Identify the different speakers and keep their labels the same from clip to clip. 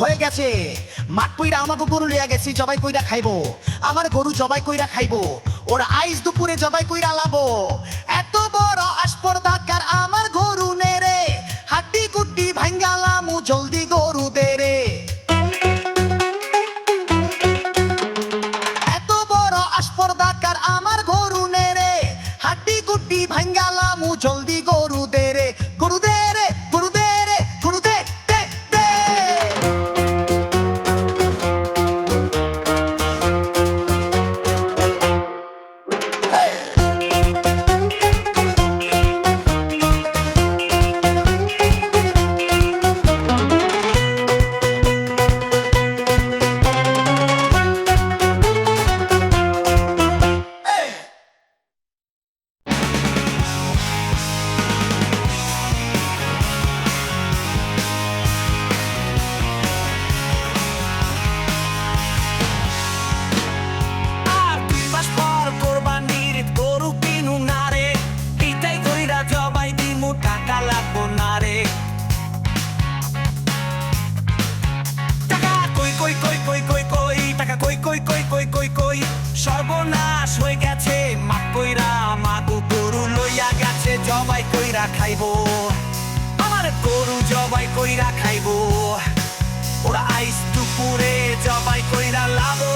Speaker 1: হয়ে গেছে। মাঠ কইরা আমাকে গরু লিয়া গেছি, জবাই কইরা খাইবো। আমার গরু জবাই কইরা খাইবো। ওর আইস দুপুরে জবাই কইরা লাবো।
Speaker 2: খাইবো। আমার গরু জবাই কইরা খাইবো। ওরা আইস দুপুরে জবাই কইরা লাবো।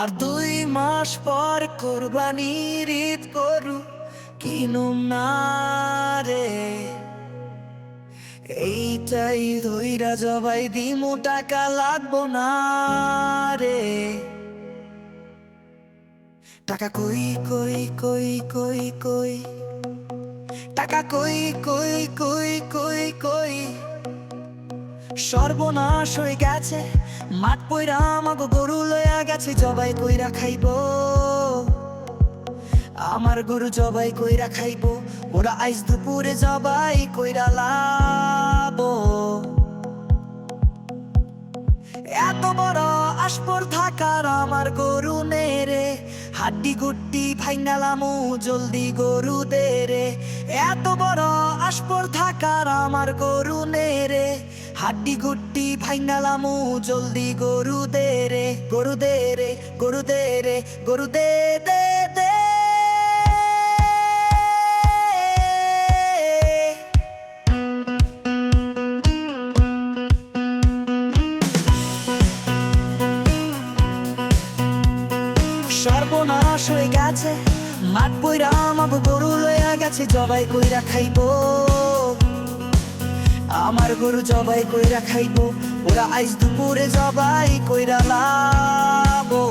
Speaker 2: আর দুই মাস পর কোরবানির ঈদ করু কিনুম না রে? এইটাই ধইরা জবাই দিমু, টাকা লাগবো না রে। টাকা কই কই কই কই কই? টাকা কই কই কই কই কই? সর্বনাশ হয়ে গেছে। মাঠ পইরা আমাকে গরু লইয়া গেছে, জবাই কইরা খাইবো। আমার গরু জবাই কইরা খাইবো, ওরা আইস দুপুরে জবাই কইরা লাবো। এত বড় আসপর থাকার আমার গরু নেরে হাড্ডি গুড্ডি ভাইঙ্গালামু জলদি গরু দে রে। এত বড় আসপর থাকার আমার গরু নেরে হাড্ডি গুড্ডি ভাইঙ্গালামু জলদি গরু দে রে গরু দে। রে গরু দে রে গরু দে দে দে সর্বনাশ হয়ে গেছে, মাঠ বইরা আমাকে গরু লইয়া গেছে, জবাই কইরা খাইবো। আমার গরু জবাই কইরা খাইবো, ওরা আইস দুপুরে জবাই কইরা লাবো।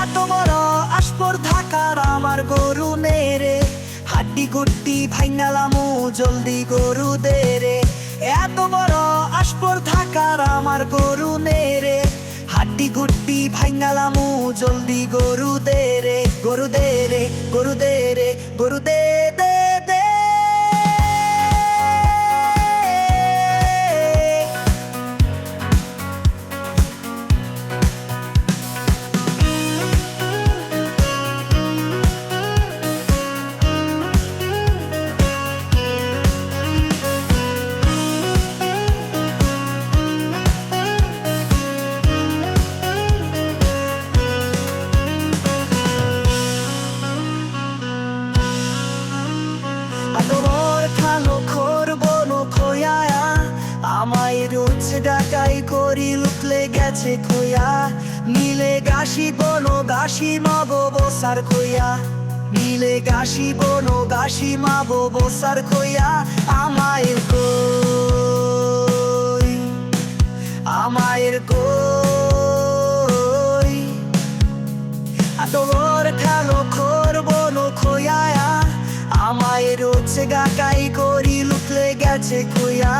Speaker 2: এত বড় আসপর থাকার আমার গরু নেরে? হাড্ডি গুড্ডি ভাইঙ্গালামু জলদি গরু দে রে এত বড় আসপর থাকার আমার গরু নেরে? হাড্ডি গুড্ডি ভাইঙ্গালামু জলদি গরু দে রে গরু দে রে গরু দে রে গরু দে দে। গাছি মাগো বসার খোয়া। মিলে গাছি বনো গাছি মাগো বসার খোয়া। আমায় কই? আমায় কই? আদর খালো করব নখোয়া আমায় রোজ গাকাই করি, লুকলে গেছে খুয়া।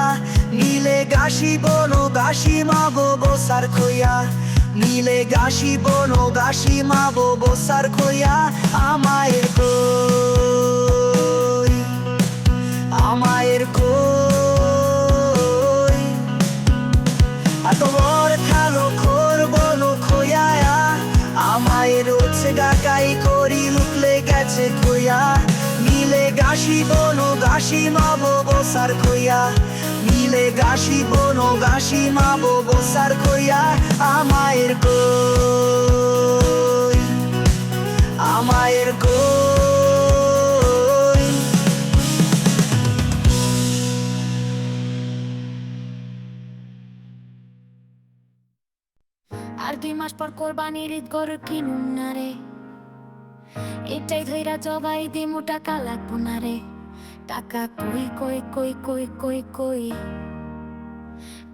Speaker 2: নীলে গাছি বনো গাছি মাগো বসার খুয়া। নীলে গাছি বনো গাছি মাগো বসার খুয়া আমায় কই আমায় কই তোমার খালো করব খোয়া আমায় রোজ গাকাই করি লুকলে গেছে খোয়া। মিলে গাছি বনো গাছি মাবো বসার খোয়া মিলে গাছি বনো গাছি মাবো বসার খোয়া আমায়ের কই? আমায়ের কই?
Speaker 3: আর দুই মাস পর কোরবানির ঈদ গরু কিনুন না রে। এটাই ধইরা জবাই দিমু টাকা লাগবো না রে। টাকা কই কই কই কই কই কই?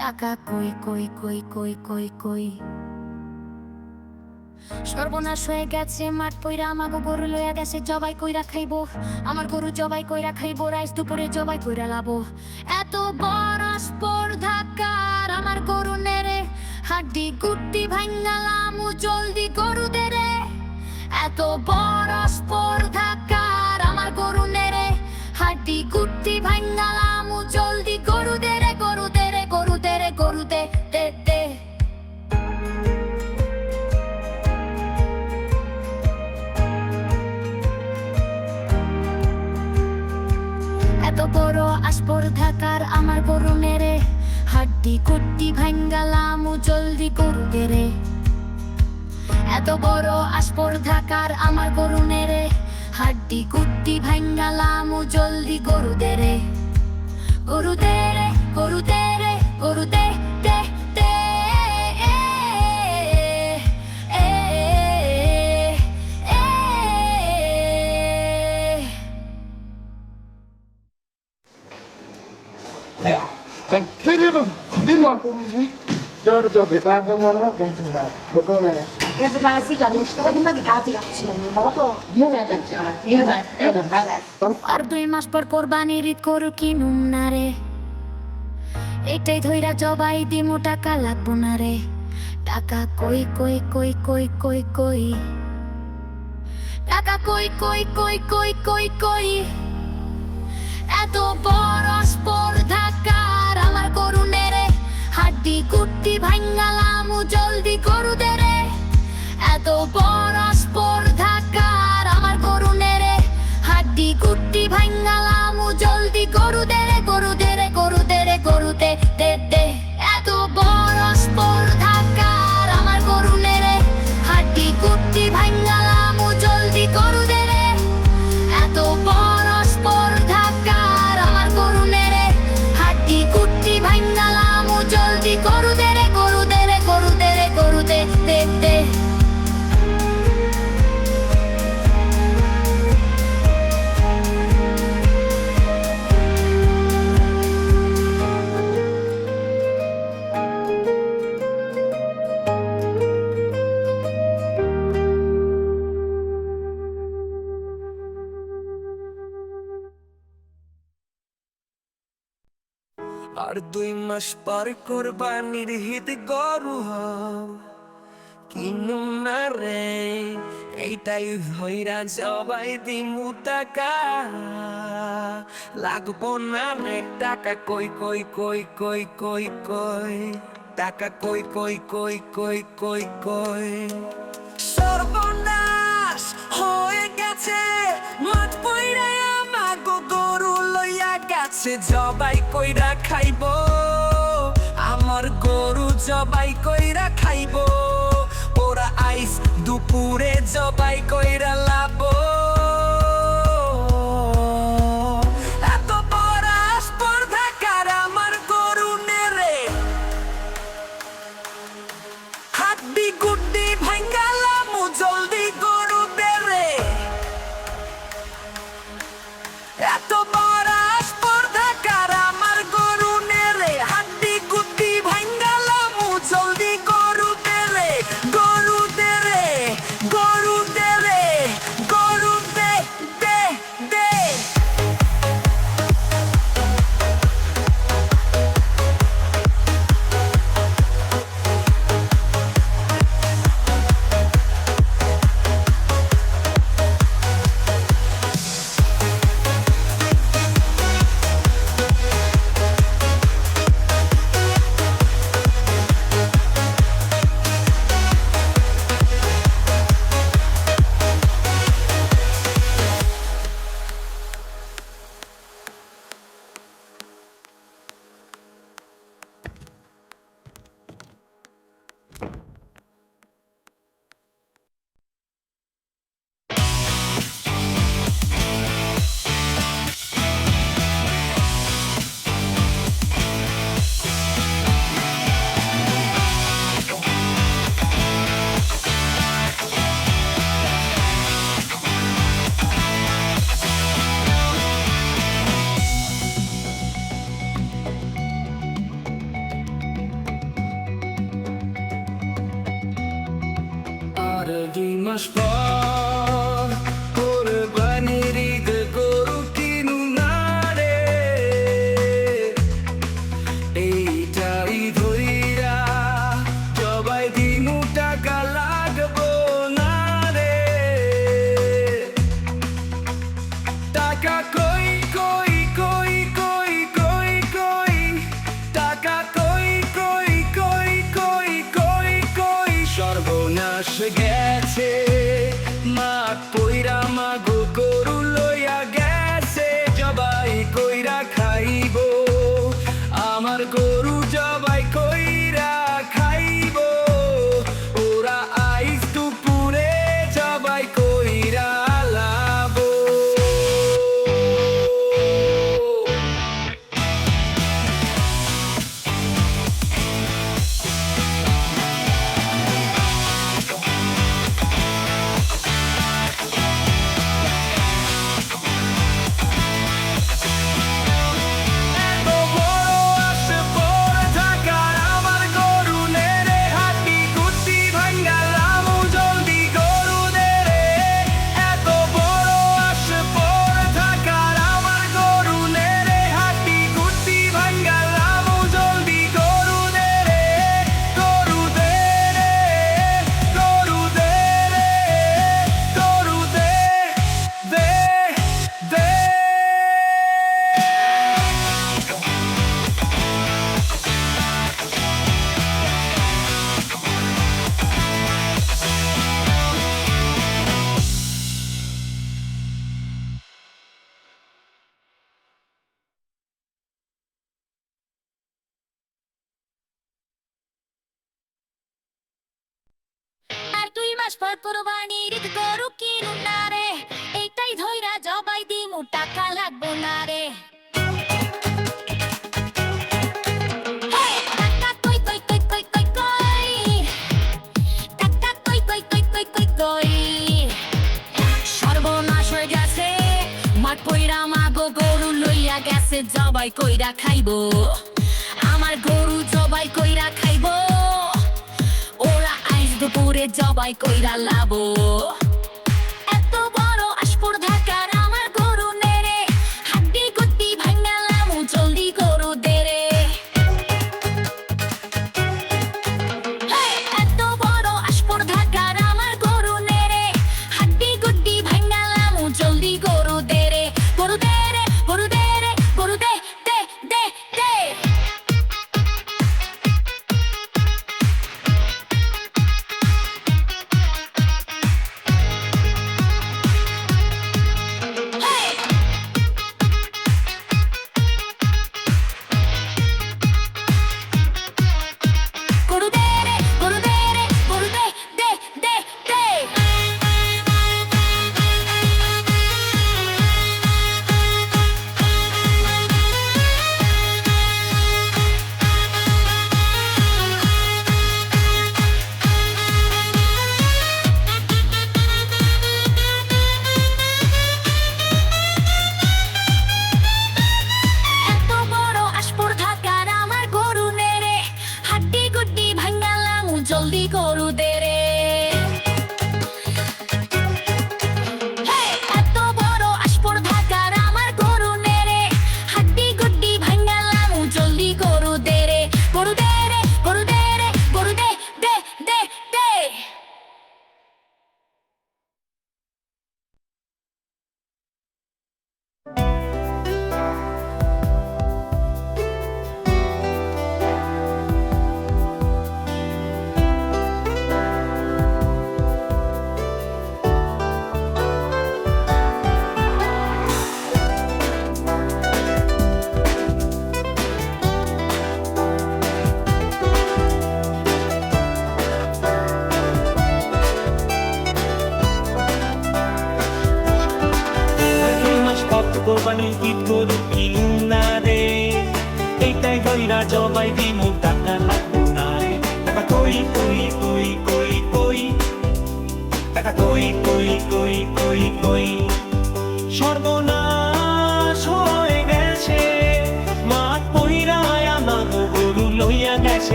Speaker 3: টাকা কই কই কই কই কই কই? সর্বনাশ হয়ে গেছে মাঠ পইরা, আমাগো গরু লইয়া গেছে, জবাই কইরা খাইবো। আমার গরু জবাই কইরা খাইবো, রাইস দুপুরে জবাই কইরা লাবো। এত বড় স্পর্ধা কার? আমার গরু নেরে হাড্ডি গুড্ডি ভাঙ্গালাম জলদি গরু দে রে। এত বড় স্পর্ধা কার? আমার গরু নেরে হাড্ডি গুড্ডি ভাঙ্গালাম জলদি গরু দে রে গরু দে রে গরু দে রে গরু দে দে দে এত বড় আসপর ঢাকার আমার গরু নেরে হাড্ডি কুট্টি ভাঙ্গালাম জলদি গরু দে রে। এত বড় আসপর ঢাকার আমার গরু নেরে হাড্ডি কুট্টি ভাঙ্গালাম জলদি গরু দে রে গরু দে রে গরু দে রে গরু দে দে দে এ, এ, এ, এ।
Speaker 4: Thank you.
Speaker 3: একটাই ধৈরা জবাই টাকা লাগবো না রে টাকা কই কই কই কই কই কই টাকা কই কই কই কই কই কই এত বড় স্পর্ধাকার আমার করুণে হাতি কুত্তি ভাঙ্গালাম জলদি করু দেরে এত পরস্পর ধাক্কার আমার করুণে রে।
Speaker 4: হাতি কুত্তি ভাঙ্গালাম জলদি করু দেরে আর দুই মাস পর করবা নির্হিত গরু কিনু না রে, এইটাই হইরা সবাই দিমু টাকা। লাগবো না রে, টাকা কই কই কই কই কই কই। টাকা কই কই কই কই কই কই। আছে জবাই কইরা খাইব, আমার গরু জবাই কইরা খাইব, ওরা আইস দুপুরে জবাই কইরা লাবো।
Speaker 3: আসবাবপত্র বানিয়ে গরু কিনুন না রে এইটাই ধইরা জবাই দিমু টাকা লাগবো না রে জবাই কইরা খাইবো আমার গরু জবাই কইরা খাইবো পুরে জবাই কইরা লাবো।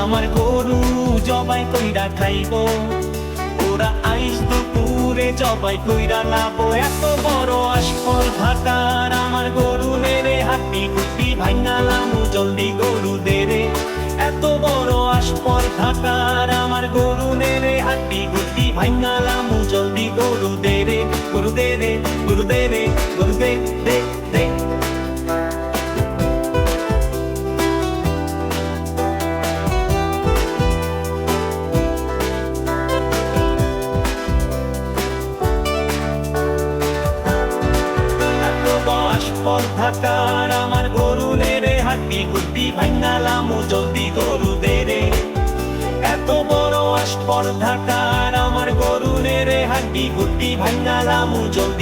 Speaker 3: আমার গরু
Speaker 5: জবাই কইরা খাইব। ওরা আইস দুপুরে জবাই কইরা লাভ এত বড় আসফল ভাতার আমার গরু রে, হাতি কুটি ভাইনা জলদি গরু দেরে এত বড় আসফল ভাতার আমার গরু রে, হাতি কুটি mangala mu jaldi guru dere guru dere guru dere 이 밤나라 무전.